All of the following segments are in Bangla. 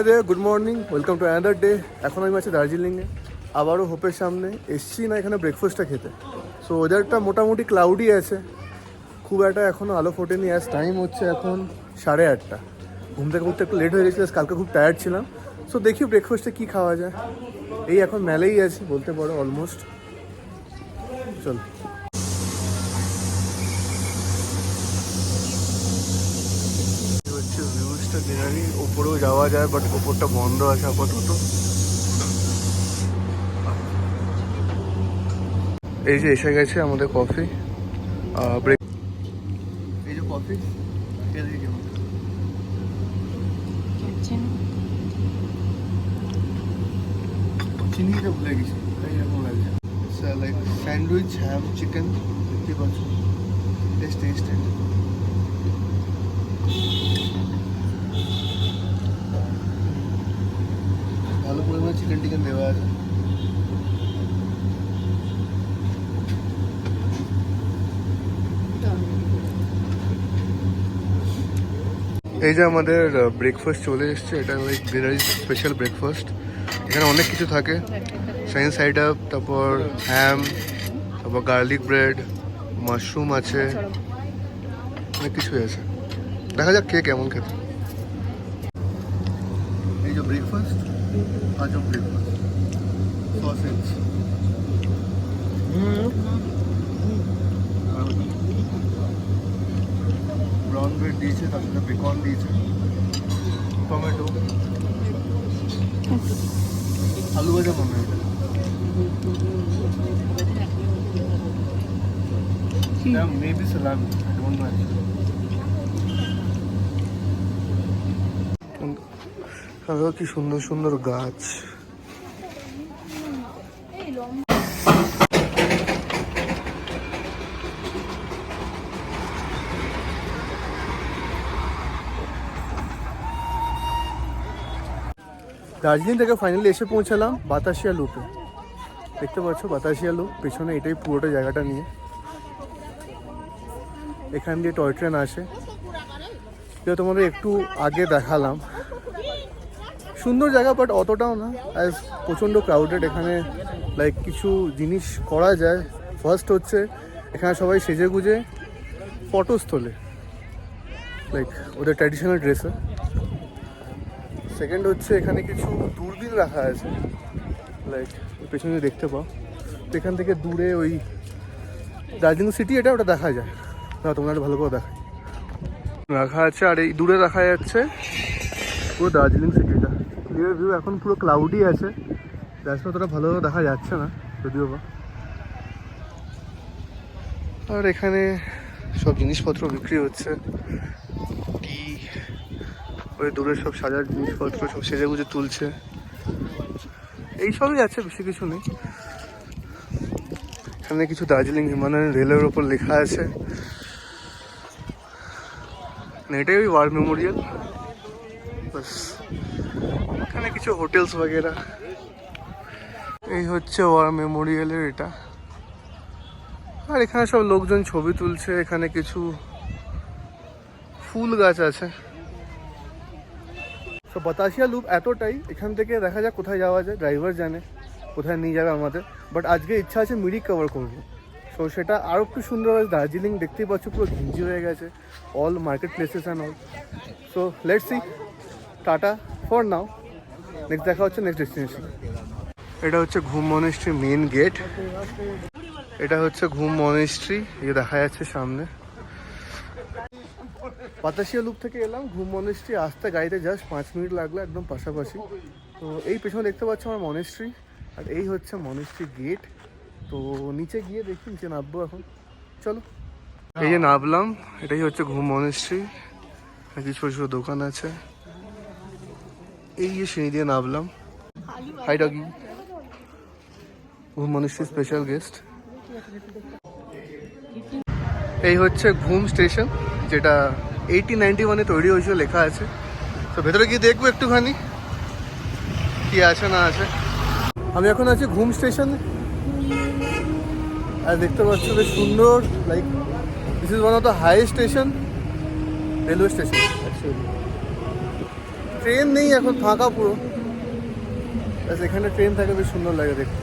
Hi there good morning welcome to another day এখন আমি আছি দার্জিলিংয়ে। আবারও হোপের সামনে। এসছি না এখানে ব্রেকফাস্টটা খেতে। সো ওয়েদারটা মোটামুটি ক্লাউডি আছে। খুব একটা এখনও আলো ফোটেনি। অ্যাজ টাইম হচ্ছে এখন সাড়ে আটটা। ঘুম থেকে উঠতে একটু লেট হয়ে গেছিল কালকে খুব টায়ার্ড ছিলাম। সো দেখি ব্রেকফাস্টে কী খাওয়া যায়। এই এখন মেলেই আছি, বলতে পারো অলমোস্ট চল এই হচ্ছে ভিউজটা গ্রিনারি ওপরেও যাওয়া যায় বাট ওপরটা বন্ধ আছে আপাতত। এই যে এসে গেছে আমাদের কফি ব্রেক এই যে কফি চিনিটা ভুলে গেছি তাই এরকম লাগছে। লাইক স্যান্ডউইচ হ্যাম চিকেন দেখতে পাচ্ছ টেস্ট টেস্টেড ভালো পরিমাণে চিকেন টিকেন দেওয়া আছে এই যে আমাদের ব্রেকফাস্ট চলে এসছে, এটা লাইক বিরারি স্পেশাল ব্রেকফাস্ট এখানে অনেক কিছু থাকে। সাইন্স সাইড আপ তারপর হ্যাম তারপর গার্লিক ব্রেড মাশরুম আছে। অনেক কিছুই আছে। দেখা যাক কে কেমন খেতে। এই যে ব্রেকফাস্ট আজ ব্রেকফাস্ট সসেজ ব্রাউন ব্রেড দিয়েছে তার সাথে বেকন দিয়েছে টমেটো। আলু ভাজা মনে হয় কি সুন্দর সুন্দর গাছ। দার্জিলিং থেকে ফাইনালি এসে পৌঁছালাম বাতাসিয়া লুপে দেখতে পাচ্ছ বাতাসিয়া লুপ পেছনে এটাই পুরোটা জায়গাটা নিয়ে। এখান দিয়ে টয় ট্রেন আসে। যেটা তোমাদের একটু আগে দেখালাম। সুন্দর জায়গা বাট অতটাও না। অ্যাজ প্রচণ্ড ক্রাউডেড এখানে লাইক কিছু জিনিস করা যায়। ফার্স্ট হচ্ছে, এখানে সবাই সেজে গুজে ফটোস তোলে লাইক ওদের ট্র্যাডিশনাল ড্রেসে সেকেন্ড হচ্ছে এখানে কিছু দূরবীন রাখা আছে। লাইক পেছনে দেখতে পাও এখান থেকে দূরে ওই দার্জিলিং সিটি এটা ওটা দেখা যায়। না তোমরা একটু ভালো করে দেখাই। রাখা আছে, আর এই দূরে দেখা যাচ্ছে পুরো দার্জিলিং সিটিটা ক্লিয়ার ভিউ এখন পুরো ক্লাউডি আছে। দ্যাটস অতটা ভালোভাবে দেখা যাচ্ছে না, যদিও বা। আর এখানে সব জিনিসপত্র বিক্রি হচ্ছে। ওই দূরে সব সাজার জিনিসপত্র, সব সেজে গুজে তুলছে। এইসবই আছে, বেশি কিছু নেই। এখানে কিছু দার্জিলিং হিমালয়ান রেলের ওপর লেখা আছে। এটাই ওই ওয়ার মেমোরিয়াল। এখানে কিছু হোটেলস বগেরা। এই হচ্ছে ওয়ার মেমোরিয়ালের এটা। আর এখানে সব লোকজন ছবি তুলছে, এখানে কিছু ফুল গাছ আছে। তো বাতাসিয়া লুপ এতটাই এখান থেকে দেখা যাক কোথায় যাওয়া যায় ড্রাইভার জানে, কোথায় নিয়ে যাবে আমাদের। বাট আজকে ইচ্ছা আছে মিরিক কভার করব। সো সেটা আরও একটু সুন্দর আছে দার্জিলিং দেখতেই পাচ্ছ পুরো ঘিঞ্জি হয়ে গেছে all market places and all so let's see tata for now next দেখা হচ্ছে নেক্সট ডেস্টিনেশন এটা হচ্ছে ঘুম মনেস্ট্রি মেন গেট এটা হচ্ছে ঘুম মনেস্ট্রি এই দেখা যাচ্ছে সামনে। বাতাসিয়া লুপ থেকে এলাম, ঘুম মনেস্ট্রি আসতে গাড়িতে জাস্ট পাঁচ মিনিট লাগল একদম পাশাপাশি। তো এই পেছনে দেখতে পাচ্ছ আমার মনেস্ট্রি আর এই হচ্ছে মনেস্ট্রি গেট তো নিচে গিয়ে দেখি, নিচে নামবো এখন। চলো। এই যে নামলাম, এটাই হচ্ছে ঘুম মনেস্ট্রি কিছু ছোটো ছোটো দোকান আছে। এই যে সিঁড়ি দিয়ে নামলাম। Hi doggy Ghum monastery special guest এই হচ্ছে ঘুম স্টেশন যেটা এইটি নাইনটি ওয়ানে তৈরি হয়েছিল, লেখা আছে। তো ভেতরে গিয়ে দেখব একটুখানি, কি আছে না আছে। আমি এখন আছি ঘুম স্টেশন। আর দেখতে পাচ্ছ বেশ সুন্দর like this is one of the highest station railway station actually train নেই এখন, ফাঁকা পুরো। এখানে ট্রেন থাকে, বেশ সুন্দর লাগে দেখতে।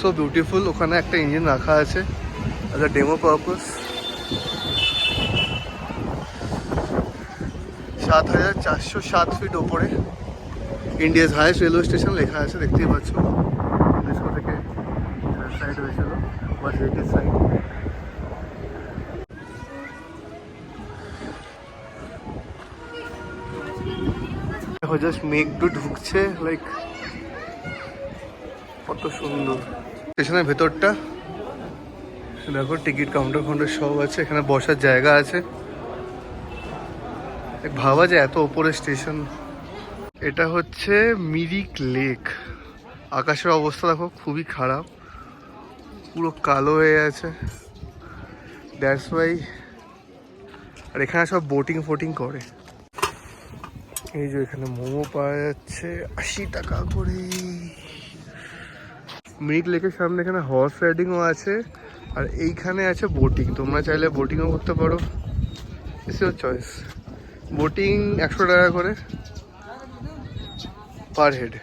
সো বিউটিফুল ওখানে একটা ইঞ্জিন রাখা আছে। অ্যাজ আ ডেমো পারপাস সাত হাজার চারশো সাত ফিট ওপরে ইন্ডিয়াস হাইয়েস্ট রেলওয়ে স্টেশন লেখা আছে, দেখতেই পাচ্ছ। ইউনেস্কো থেকে সাইড হয়েছিল বা হেরিটেজ সাইড দেখো জাস্ট মেঘটু ঢুকছে লাইক কত সুন্দর। স্টেশনের ভেতরটা দেখো, টিকিট কাউন্টার ফাউন্টার সব আছে, এখানে বসার জায়গা আছে। ভাবা যায় এত ওপরে স্টেশন। এটা হচ্ছে মিরিক লেক। আকাশের অবস্থা দেখো, খুবই খারাপ। পুরো কালো হয়ে আছে। দ্যাটস ওয়াই আর এখানে সব বোটিং ফোটিং করে। এই যে এখানে মোমো পাওয়া যাচ্ছে, আশি টাকা করে। মিরিক লেকের সামনে এখানে হর্স রাইডিংও আছে। আর এইখানে আছে বোটিং তোমরা চাইলে বোটিংও করতে পারো। ইস ইউর চয়েস বোটিং একশো টাকা করে পার হেড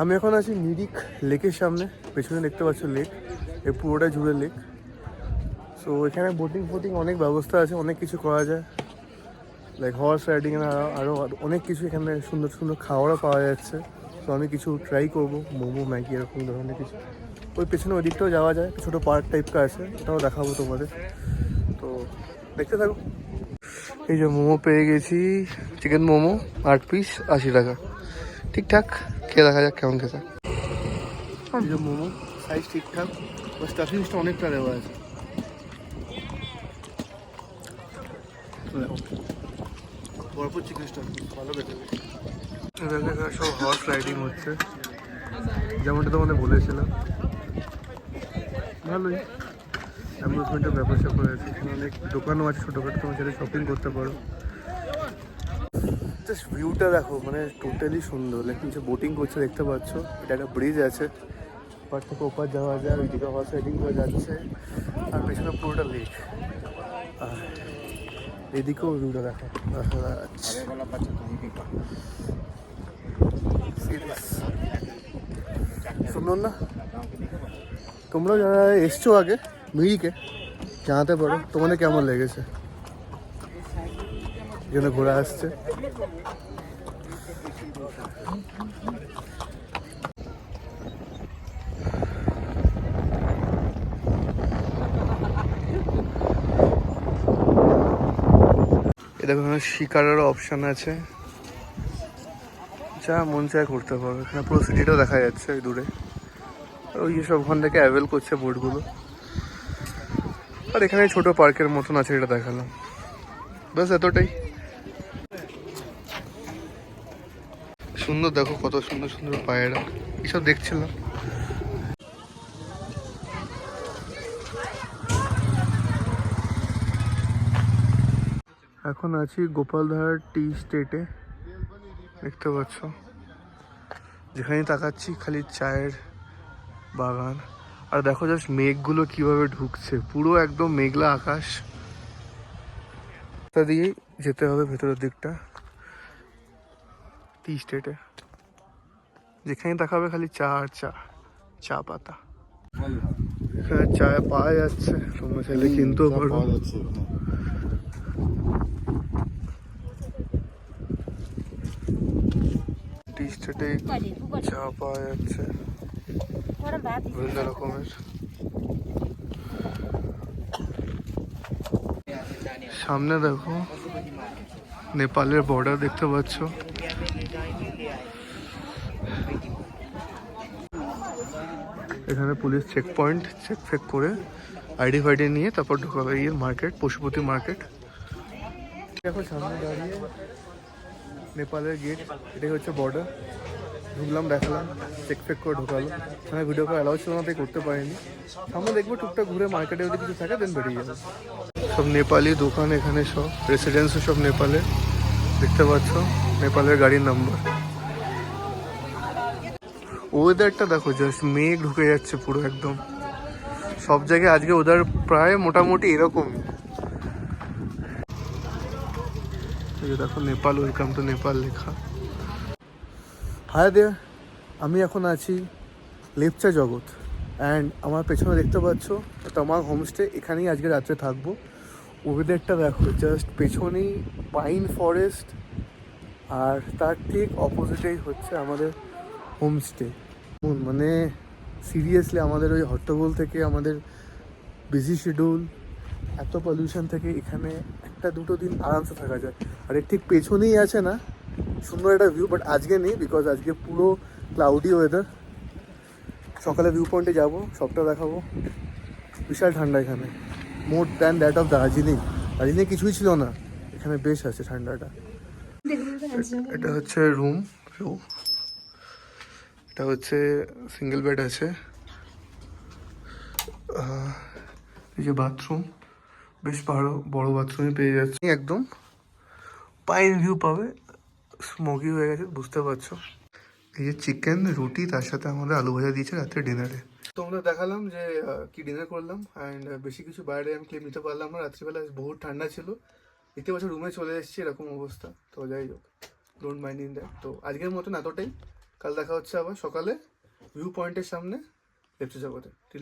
আমি এখন আছি মিরিক লেকের সামনে। পেছনে দেখতে পাচ্ছ লেক এই পুরোটা জুড়ে লেক সো এখানে বোটিং ফোটিং অনেক ব্যবস্থা আছে, অনেক কিছু করা যায়। লাইক হর্স রাইডিং আরও অনেক কিছু এখানে সুন্দর সুন্দর খাওয়ারও পাওয়া যাচ্ছে। তো আমি কিছু ট্রাই করব, মোমো, ম্যাগি এরকম ধরনের কিছু। ওই পেছনে ওই দিকটাও যাওয়া যায় ছোটো পার্ক টাইপটা আছে, ওটাও দেখাবো তোমাদের। তো দেখতে থাকো। এই যে মোমো পেয়ে গেছি চিকেন মোমো, আট পিস আশি টাকা। ঠিকঠাক, খেয়ে দেখা যাক কেমন খেতে। এই যে মোমো সাইজ ঠিকঠাক বা স্টাফিংসটা অনেকটা দেওয়া আছে। ভরপুর চিকেন স্টাফিং ভালো বেঁচে এখানে সব হর্স রাইডিং হচ্ছে। যেমনটা তোমাদের বলেছিলাম। ভালোই। অ্যামিউজমেন্টের ব্যাপার স্যাপার আছে। অনেক দোকানও আছে ছোটোখাটো তোমার সাথে শপিং করতে পারো। জাস্ট ভিউটা দেখো মানে টোটালি সুন্দর। লাইক নিচে বোটিং করছে, দেখতে পাচ্ছ, এটা একটা ব্রিজ আছে। ওপার থেকে ওপার যাওয়া যায়, ওইদিকে হর্স রাইডিং করে যাচ্ছে। আর পেছনে পুরোটা লেক আর এদিকেও ভিউটা দেখো। দেখা সুন্দর না তোমরা যারা এসছো আগে মিরিকে জানাতে পারো, তোমাদের কেমন লেগেছে? এখানে ঘোরা আসছে। এটা কোনো শিকারেরও অপশন আছে। যা মন চায় করতে পারো। এখানে পুরো সিটিটা দেখা যাচ্ছে দূরে। আর ওই সব ওখান থেকে অ্যাভেল করছে বোটগুলো আর এখানে ছোট পার্কের মতন আছে, এটা দেখালাম। ব্যাস, এতটাই। সুন্দর, দেখো কত সুন্দর সুন্দর পায়রা। এইসব দেখছিলাম। এখন আছি গোপালধার টি স্টেটে দেখতে পাচ্ছ? যেখানে তাকাচ্ছি খালি চায়ের বাগান। আর দেখো জাস্ট মেঘগুলো কীভাবে ঢুকছে। পুরো একদম মেঘলা আকাশ। তা দিয়েই যেতে হবে ভেতরের দিকটা। টি স্টেটে। যেখানে তাকাবে খালি চা আর চা। চা পাতা। এখানে চা পাওয়া যাচ্ছে। তোমরা চাইলে কিনতেও পারো পাওয়া যাচ্ছে এখানে। টি স্টেটে চা পাওয়া যাচ্ছে। বিভিন্ন রকমের। সামনে দেখো নেপালের বর্ডার দেখতে পাচ্ছ। এখানে পুলিশ চেক পয়েন্ট চেক ফেক করে আইডি ফাইডি নিয়ে তারপর ঢোকাবে। ইয়ে মার্কেট পশুপতি মার্কেট দেখো সামনে দাঁড়িয়ে নেপালের গেট এটাই হচ্ছে বর্ডার ঢুকলাম, দেখালাম চেক ফেক করে ঢোকালো। এখানে ভিডিও কল অ্যালাউ ছিল না, তাই করতে পারিনি। সামনে দেখব, টুকটাক ঘুরে মার্কেটে যদি কিছু থাকে দেন বেরিয়ে যাবে। সব নেপালি দোকান এখানে সব। রেসিডেন্সও সব নেপালে। দেখতে পাচ্ছ, নেপালের গাড়ির নাম্বার ওয়েদারটা দেখো জাস্ট মেঘ ঢুকে যাচ্ছে পুরো একদম। সব জায়গায় আজকে ওদের প্রায় মোটামুটি এরকমই এই যে দেখো নেপাল ওয়েলকাম টু নেপাল লেখা। হায় দে আমি এখন আছি লেপচা জগৎ। অ্যান্ড আমার পেছনে দেখতে পাচ্ছ আমার হোমস্টে এখানেই আজকে রাত্রে থাকব। ওয়েদারটা দেখো জাস্ট পেছনেই পাইন ফরেস্ট আর তার ঠিক অপোজিটেই হচ্ছে আমাদের হোমস্টে মানে সিরিয়াসলি আমাদের ওই হট্টগোল থেকে আমাদের বিজি শিডিউল এত পলিউশন থেকে এখানে একটা দুটো দিন আরামসে থাকা যায়। আর এর ঠিক পেছনেই আছে না, সুন্দর একটা ভিউ বাট আজকে নেই বিকজ আজকে পুরো ক্লাউডি ওয়েদার সকালে ভিউ পয়েন্টে যাব, সবটা দেখাবো। বিশাল ঠান্ডা এখানে। More than that of Darjeeling. Darjeeling কিছুই ছিল না। এখানে বেশ আছে ঠান্ডাটা। এটা হচ্ছে রুম এটা হচ্ছে সিঙ্গেল বেড আছে। এই যে বাথরুম বেশ ভালো, বড় বাথরুমই পেয়ে যাচ্ছে। একদম পাইন ভিউ পাবে স্মোকি হয়ে গেছে, বুঝতে পারছ? এই যে চিকেন রুটি, তার সাথে আমাদের আলু ভাজা দিয়েছে রাত্রে ডিনারে তোমরা দেখালাম যে কি ডিনার করলাম অ্যান্ড বেশি কিছু বাইরে আমি ক্লিপ নিতে পারলাম না। রাত্রিবেলা বহুত ঠান্ডা ছিল। দেখতে পাচ্ছ রুমে চলে এসেছি, এরকম অবস্থা। তো যাই হোক ডোন্ট মাইন্ড ইন দ্যাট তো আজকের মতন এতটাই। কাল দেখা হচ্ছে আবার সকালে ভিউ পয়েন্টের সামনে লেপচে জগতে ঠিক